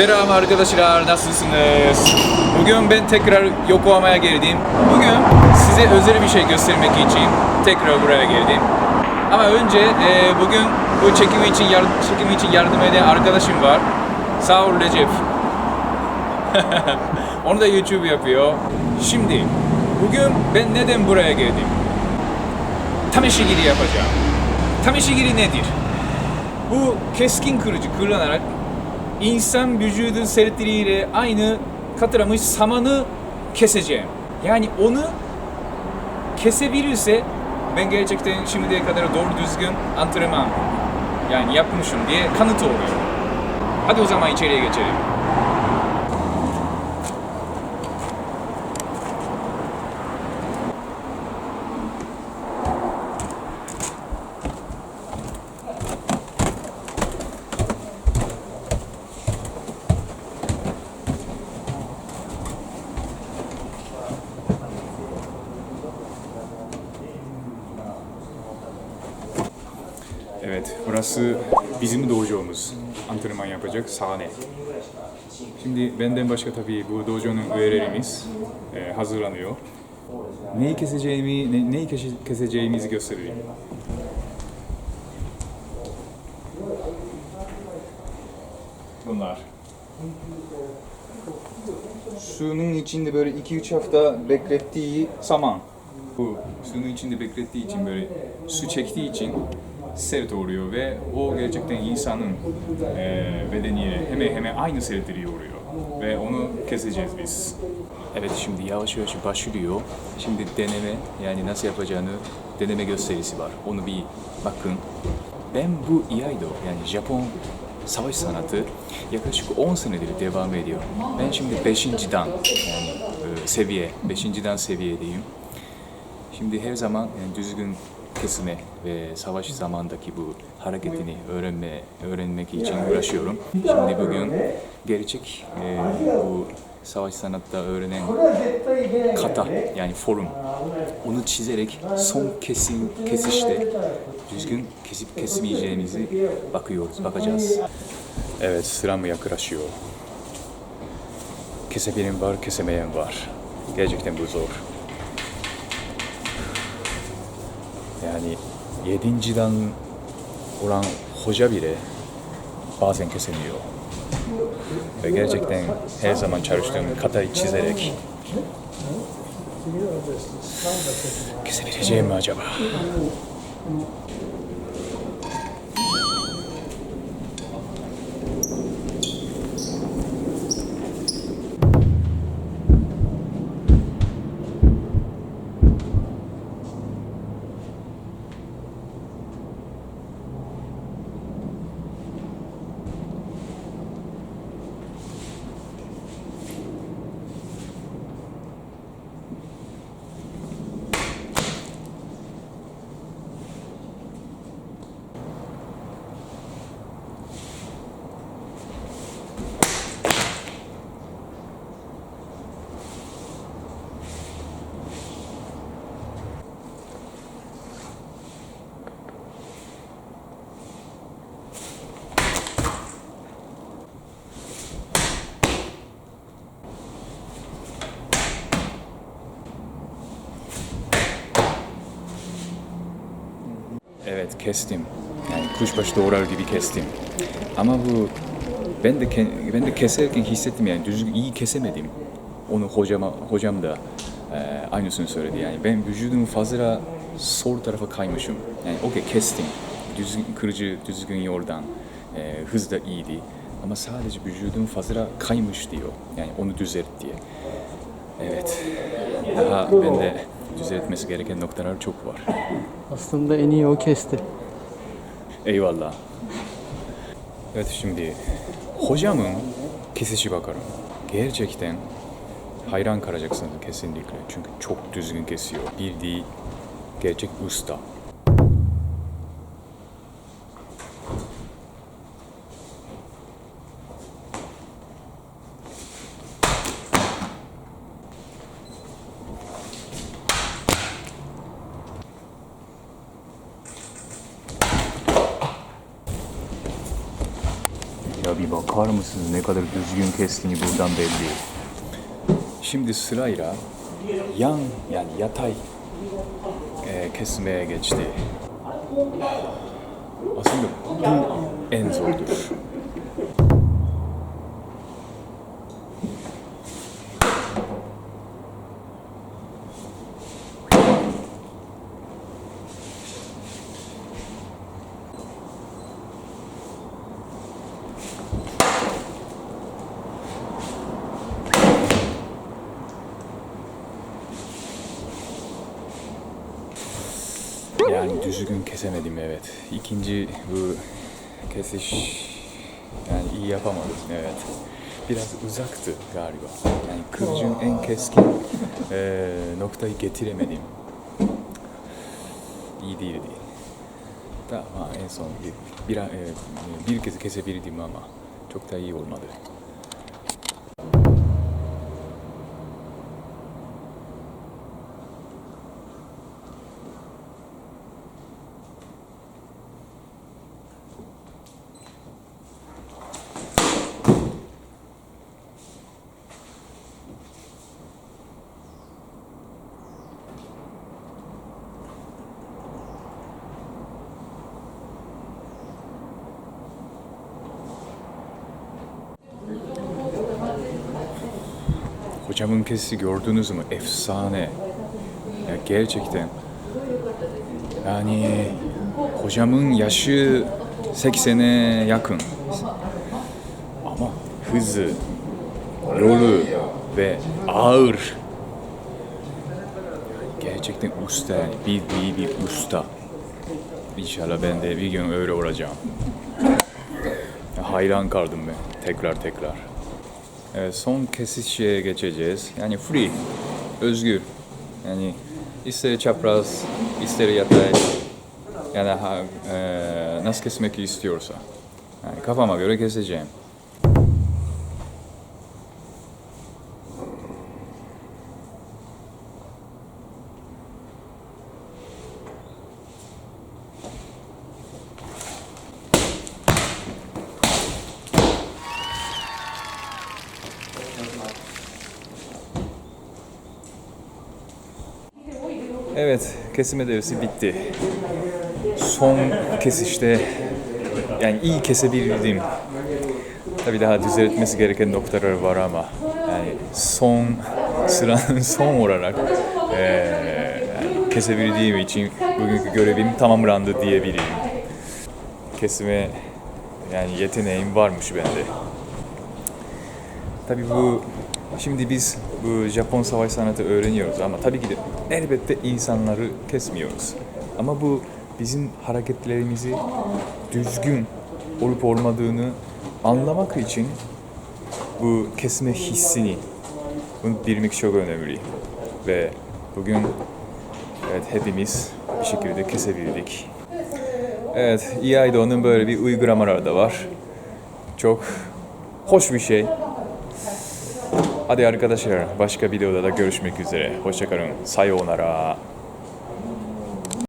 Selam arkadaşlar nasılsınız? Bugün ben tekrar Yokohama'ya geldim. Bugün size özel bir şey göstermek için tekrar buraya geldim. Ama önce e, bugün bu çekimi için çekimi için yardım eden arkadaşım var. Sağ ol Recep. Onu da YouTube yapıyor. Şimdi bugün ben neden buraya geldim? Tameşigiri yapacağım. Tameşigiri nedir? Bu keskin kırıcı kullanarak insan vücudu sertliğiyle aynı katıramış samanı keseceğim. Yani onu kesebilirse ben gerçekten şimdiye kadar doğru düzgün antrenman yani yapmışım diye kanıt oluyor. Hadi o zaman içeriye geçelim. Evet, burası bizim dojomuz. Antrenman yapacak sahne. Şimdi benden başka tabii bu dojonun üyelerimiz e, hazırlanıyor. Neyi keseceğimi, ne, neyi kese- keseceğimizi göstereyim. Bunlar. Suyunun içinde böyle 2-3 hafta beklettiği saman. Bu suyun içinde beklettiği için böyle su çektiği için sert oluyor ve o gerçekten insanın e, bedeniyle hemen hemen aynı sertliği oluyor. Ve onu keseceğiz biz. Evet şimdi yavaş yavaş başlıyor. Şimdi deneme yani nasıl yapacağını deneme gösterisi var. Onu bir bakın. Ben bu Iaido yani Japon savaş sanatı yaklaşık 10 senedir devam ediyor. Ben şimdi 5. dan yani e, seviye, 5. dan seviyedeyim. Şimdi her zaman yani düzgün kesme ve savaş zamandaki bu hareketini öğrenme öğrenmek için uğraşıyorum. Şimdi bugün gerçek e, bu savaş sanatta öğrenen kata yani forum onu çizerek son kesim kesişte düzgün kesip kesmeyeceğimizi bakıyoruz, bakacağız. Evet, sıram yaklaşıyor. Kesebilen var, kesemeyen var. Gerçekten bu zor. Yani yedinciden olan hoca bile bazen kesemiyor. Ve gerçekten her zaman çalıştığım katayı çizerek kesebileceğim mi acaba? Evet kestim. Yani kuşbaşı doğrar gibi kestim. Ama bu ben de ben de keserken hissettim yani düzgün iyi kesemedim. Onu hocama hocam da e, aynısını söyledi yani ben vücudumu fazla sol tarafa kaymışım. Yani okey kestim. Düzgün kırıcı düzgün yoldan e, hız da iyiydi. Ama sadece vücudum fazla kaymış diyor. Yani onu düzelt diye. Evet. Daha bende düzeltmesi gereken noktalar çok var. Aslında en iyi o kesti. Eyvallah. Evet şimdi hocamın kesişi bakarım. Gerçekten hayran kalacaksınız kesinlikle. Çünkü çok düzgün kesiyor. Bildiği gerçek usta. Bakar mısınız? Ne kadar düzgün kestiğini buradan belli. Şimdi sırayla yan yani yatay e, kesmeye geçti. Aslında bu en zordur. Yani düzgün kesemedim evet. İkinci bu kesiş yani iyi yapamadım evet. Biraz uzaktı galiba. Yani kılıcın en keskin eee, noktayı getiremedim. İyi değildi. Ama en son bir, bir, bir kez kesebildim ama çok da iyi olmadı. Hocamın kesisi gördünüz mü? Efsane. Ya gerçekten. Yani hocamın yaşı 80'e yakın. Ama hızı, yolu ve ağır. Gerçekten usta. Bildiği bir usta. İnşallah ben de bir gün öyle olacağım. Hayran kaldım ben. Tekrar tekrar. Evet, son kesişe geçeceğiz. Yani free, özgür. Yani ister çapraz, ister yatay. Yani e, nasıl kesmek istiyorsa. Yani kafama göre keseceğim. Evet, kesime devresi bitti. Son kesişte yani iyi kesebildim. Tabii daha düzeltmesi gereken noktalar var ama yani son sıranın son olarak eee, yani kesebildiğim için bugünkü görevim tamamlandı diyebilirim. Kesime yani yeteneğim varmış bende. Tabii bu şimdi biz bu Japon savaş sanatı öğreniyoruz ama tabii ki de elbette insanları kesmiyoruz. Ama bu bizim hareketlerimizi düzgün olup olmadığını anlamak için bu kesme hissini bunu bilmek çok önemli. Ve bugün evet hepimiz bir şekilde kesebildik. Evet, EIDO'nun böyle bir uygulamaları da var. Çok hoş bir şey. Hadi arkadaşlar başka videoda da görüşmek üzere. Hoşçakalın. Sayonara.